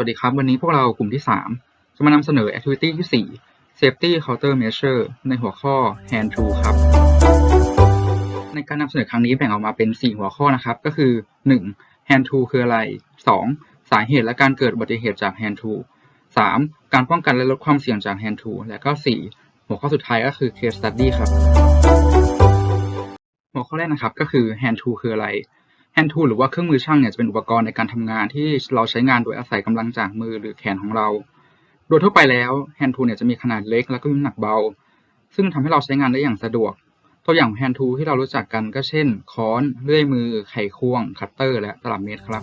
วัสดีครับ วันนี้พวกเรากลุ่มที่ 3 จะมานำเสนอ Activity ที่ 4 Safety Countermeasure ในหัวข้อ Hand Tool ครับ ในการนำเสนอครั้งนี้แบ่งออกมาเป็น 4 หัวข้อนะครับ ก็คือ 1. Hand Tool คืออะไร 2. สาเหตุและการเกิดอุบัติเหตุจาก Hand Tool 3. การป้องกันและลดความเสี่ยงจาก Hand Tool และก็ 4. หัวข้อสุดท้ายก็คือ Case Study ครับ หัวข้อแรกนะครับก็คือ Hand Tool คืออะไร Hand Tool หรือว่าเครื่องมือช่างเนี่ยจะเป็นอุปกรณ์ในการทำงานที่เราใช้งานโดยอาศัยกำลังจากมือหรือแขนของเรา โดยทั่วไปแล้ว Hand Tool เนี่ยจะมีขนาดเล็กแล้วก็มีน้ำหนักเบา ซึ่งทำให้เราใช้งานได้อย่างสะดวก ตัวอย่าง Hand Tool ที่เรารู้จักกันก็เช่น ค้อน เลื่อยมือ ไขควง คัตเตอร์ และตลับเมตรครับ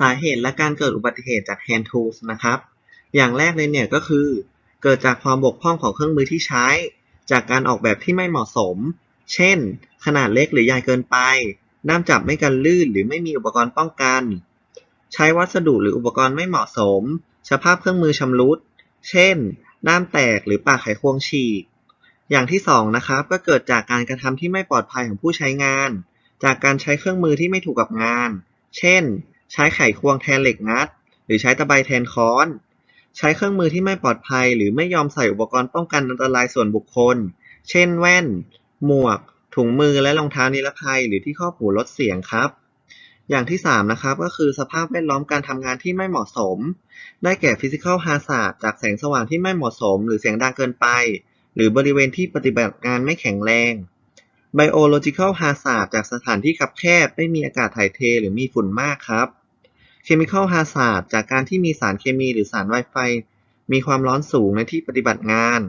สาเหตุและการเกิดอุบัติเหตุจาก hand tools นะครับ อย่างแรกเลยเนี่ยก็คือ เกิดจากความบกพร่องของเครื่องมือที่ใช้ จากการออกแบบที่ไม่เหมาะสม เช่น ขนาดเล็กหรือใหญ่เกินไป ด้ามจับไม่กันลื่นหรือไม่มีอุปกรณ์ป้องกัน ใช้วัสดุหรืออุปกรณ์ไม่เหมาะสม สภาพเครื่องมือชำรุด เช่น ด้ามแตกหรือปากไขควงฉีก อย่างที่สองนะครับก็เกิดจากการกระทำที่ไม่ปลอดภัยของผู้ใช้งาน จากการใช้เครื่องมือที่ไม่ถูกกับงาน เช่น ใช้ไขควงแทนเหล็กงัด หรือใช้ตะไบแทนค้อน ใช้เครื่องมือที่ไม่ปลอดภัย หรือไม่ยอมใส่อุปกรณ์ป้องกันอันตรายส่วนบุคคล เช่น แว่น หมวก ถุงมือและรองเท้านิรภัยหรือที่ครอบหูลดเสียงครับ อย่างที่สามนะครับก็คือสภาพแวดล้อมการทำงานที่ไม่เหมาะสม ได้แก่ physical hazard จากแสงสว่างที่ไม่เหมาะสม หรือเสียงดังเกินไป หรือบริเวณที่ปฏิบัติงานไม่แข็งแรง biological hazard จากสถานที่คับแคบ ไม่มีอากาศถ่ายเทหรือมีฝุ่นมากครับ chemical hazard จากการที่มีสารเคมีหรือสารไวไฟมีความร้อนสูงในที่ปฏิบัติงาน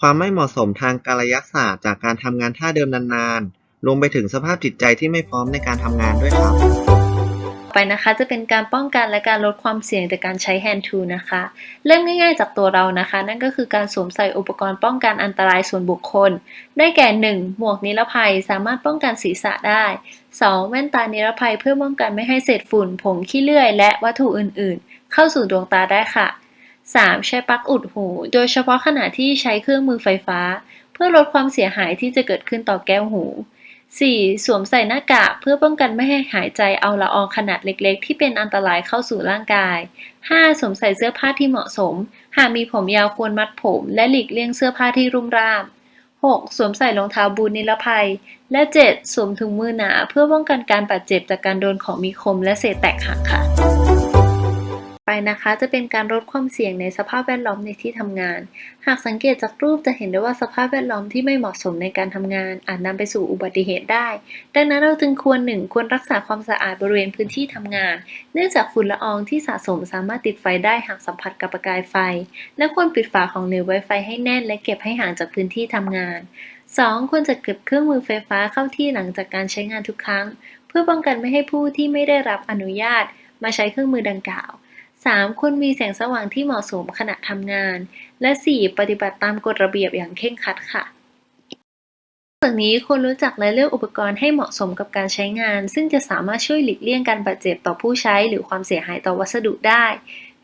ความไม่เหมาะสมทางกายศาสตร์จากการทำงานท่าเดิมนานๆ รวมไปถึงสภาพจิตใจที่ไม่พร้อมในการทำงานด้วยครับ ไปนะคะจะเป็นการป้องกันและการลดความเสี่ยงจากการใช้ hand tool นะคะ เริ่มง่าย ๆ จากตัวเรานะคะ นั่นก็คือการสวมใส่อุปกรณ์ป้องกันอันตรายส่วนบุคคล ได้แก่ 1. หมวกนิรภัยสามารถป้องกันศีรษะได้ 2. แว่นตานิรภัยเพื่อป้องกันไม่ให้เศษฝุ่น ผงขี้เลื่อย และวัตถุอื่นๆ เข้าสู่ดวงตาได้ค่ะ 3. ใช้ปลั๊กอุดหู โดยเฉพาะขณะที่ใช้เครื่องมือไฟฟ้า เพื่อลดความเสียหายที่จะเกิดขึ้นต่อแก้วหู 4. สวมใส่หน้ากากเพื่อป้องกันไม่ให้หายใจเอาละอองขนาดเล็กๆ ที่เป็นอันตรายเข้าสู่ร่างกาย 5. สวมใส่เสื้อผ้าที่เหมาะสม หากมีผมยาวควรมัดผม และหลีกเลี่ยงเสื้อผ้าที่รุ่มร่าม 6. สวมใส่รองเท้าบูทนิรภัย และ 7. สวมถุงมือหนาเพื่อป้องกันการบาดเจ็บจากการโดนของมีคมและเศษแตกหักค่ะ นะคะ จะเป็นการลดความเสี่ยงในสภาพแวดล้อมในที่ทำงาน หากสังเกตจากรูปจะเห็นได้ว่าสภาพแวดล้อมที่ไม่เหมาะสมในการทำงาน อาจนำไปสู่อุบัติเหตุได้ ดังนั้นเราจึงควรหนึ่งควรรักษาความสะอาดบริเวณพื้นที่ทำงาน เนื่องจากฝุ่นละอองที่สะสมสามารถติดไฟได้หากสัมผัสกับประกายไฟ และควรปิดฝาของเหลวไวไฟให้แน่น และเก็บให้ห่างจากพื้นที่ทำงาน 2. ควรจะเก็บเครื่องมือไฟฟ้าเข้าที่หลังจากการใช้งานทุกครั้ง เพื่อป้องกันไม่ให้ผู้ที่ไม่ได้รับอนุญาตมาใช้เครื่องมือดังกล่าว 3. ควรมีแสงสว่างที่เหมาะสมขณะทำงาน และ 4. ปฏิบัติตามกฎระเบียบอย่างเคร่งครัดค่ะจากนี้ควรรู้จักและเลือกอุปกรณ์ให้เหมาะสมกับการใช้งาน ซึ่งจะสามารถช่วยหลีกเลี่ยงการบาดเจ็บต่อผู้ใช้ หรือความเสียหายต่อวัสดุได้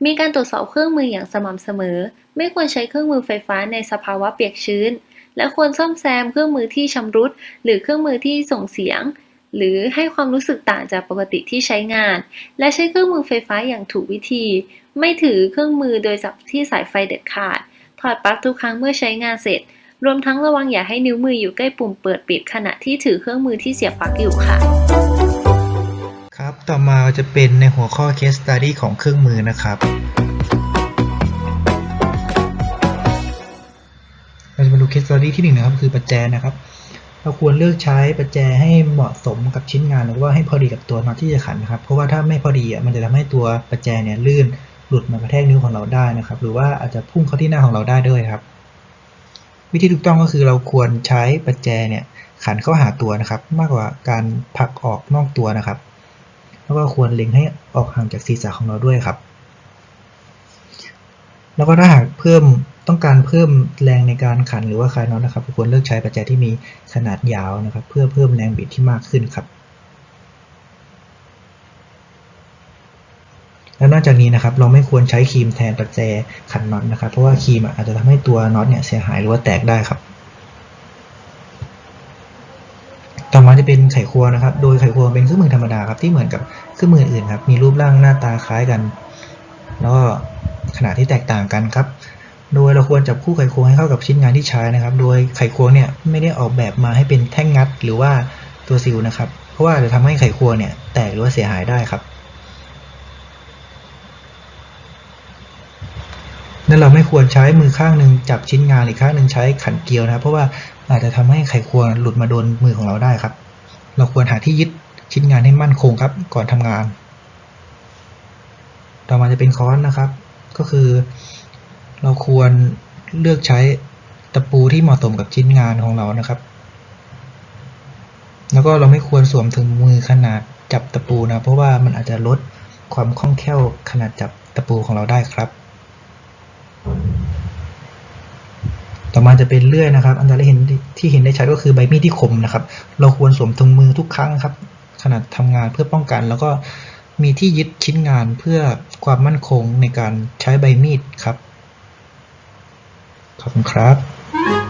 มีการตรวจสอบเครื่องมืออย่างสม่ำเสมอ ไม่ควรใช้เครื่องมือไฟฟ้าในสภาวะเปียกชื้น และควรซ่อมแซมเครื่องมือที่ชำรุด หรือเครื่องมือที่ส่งเสียง หรือให้ความรู้สึกต่างจากปกติที่ใช้งาน และใช้เครื่องมือไฟฟ้าอย่างถูกวิธี ไม่ถือเครื่องมือโดยจับที่สายไฟเด็ดขาด ถอดปลั๊กทุกครั้งเมื่อใช้งานเสร็จ รวมทั้งระวังอย่าให้นิ้วมืออยู่ใกล้ปุ่มเปิดปิดขณะที่ถือเครื่องมือที่เสียบปลั๊กอยู่ค่ะ ครับ ต่อมาจะเป็นในหัวข้อ case study ของเครื่องมือนะครับเราจะมาดู case study ที่หนึ่งนะครับ คือประแจนะครับ เราควรเลือกใช้ประแจให้เหมาะสมกับชิ้นงานหรือว่าให้พอดีกับตัวน็อตที่จะขันนะครับ เพราะว่าถ้าไม่พอดีอะมันจะทำให้ตัวประแจเนี่ยลื่นหลุดมากระแทกนิ้วของเราได้นะครับ หรือว่าอาจจะพุ่งเข้าที่หน้าของเราได้ด้วยครับ วิธีถูกต้องก็คือเราควรใช้ประแจเนี่ยขันเข้าหาตัวนะครับ มากกว่าการผลักออกนอกตัวนะครับ แล้วก็ควรเล็งให้ออกห่างจากศีรษะของเราด้วยครับ แล้วก็ถ้าหากเพิ่มต้องการเพิ่มแรงในการขันหรือว่าคลายน็อตนะครับควรเลือกใช้ประแจที่มีขนาดยาวนะครับ เพื่อเพิ่มแรงบิดที่มากขึ้นครับ แล้วนอกจากนี้นะครับเราไม่ควรใช้ครีมแทนประแจขันน็อตนะครับ เพราะว่าครีมอาจจะทำให้ตัวน็อตเนี่ยเสียหายหรือว่าแตกได้ครับต่อมาจะเป็นไขควงนะครับ โดยไขควงเป็นเครื่องมือธรรมดาครับที่เหมือนกับเครื่องมืออื่นครับ มีรูปร่างหน้าตาคล้ายกัน แล้วก็ ขนาดที่แตกต่างกันครับ โดยเราควรจับคู่ไขควงให้เข้ากับชิ้นงานที่ใช้นะครับ โดยไขควงเนี่ยไม่ได้ออกแบบมาให้เป็นแท่งงัดหรือว่าตัวซิลนะครับ เพราะว่าจะทำให้ไขควงเนี่ยแตกหรือว่าเสียหายได้ครับนั่นเราไม่ควรใช้มือข้างหนึ่งจับชิ้นงานอีกข้างหนึ่งใช้ขันเกลียวนะครับ เพราะว่าอาจจะทำให้ไขควงหลุดมาโดนมือของเราได้ครับ เราควรหาที่ยึดชิ้นงานให้มั่นคงครับ ก่อนทำงาน ต่อมาจะเป็นค้อนนะครับ ก็คือ เราควรเลือกใช้ตะปูที่เหมาะสมกับชิ้นงานของเรานะครับ แล้วก็เราไม่ควรสวมถึงมือขนาดจับตะปูนะ เพราะว่ามันอาจจะลดความคล่องแคล่วขนาดจับตะปูของเราได้ครับ ต่อมาจะเป็นเลื่อยนะครับ อันตรายเห็นที่เห็นได้ชัดก็คือใบมีดที่คมนะครับ เราควรสวมถุงมือทุกครั้งครับขณะทำงานเพื่อป้องกัน แล้วก็ มีที่ยึดชิ้นงานเพื่อความมั่นคงในการใช้ใบมีดครับ ขอบคุณครับ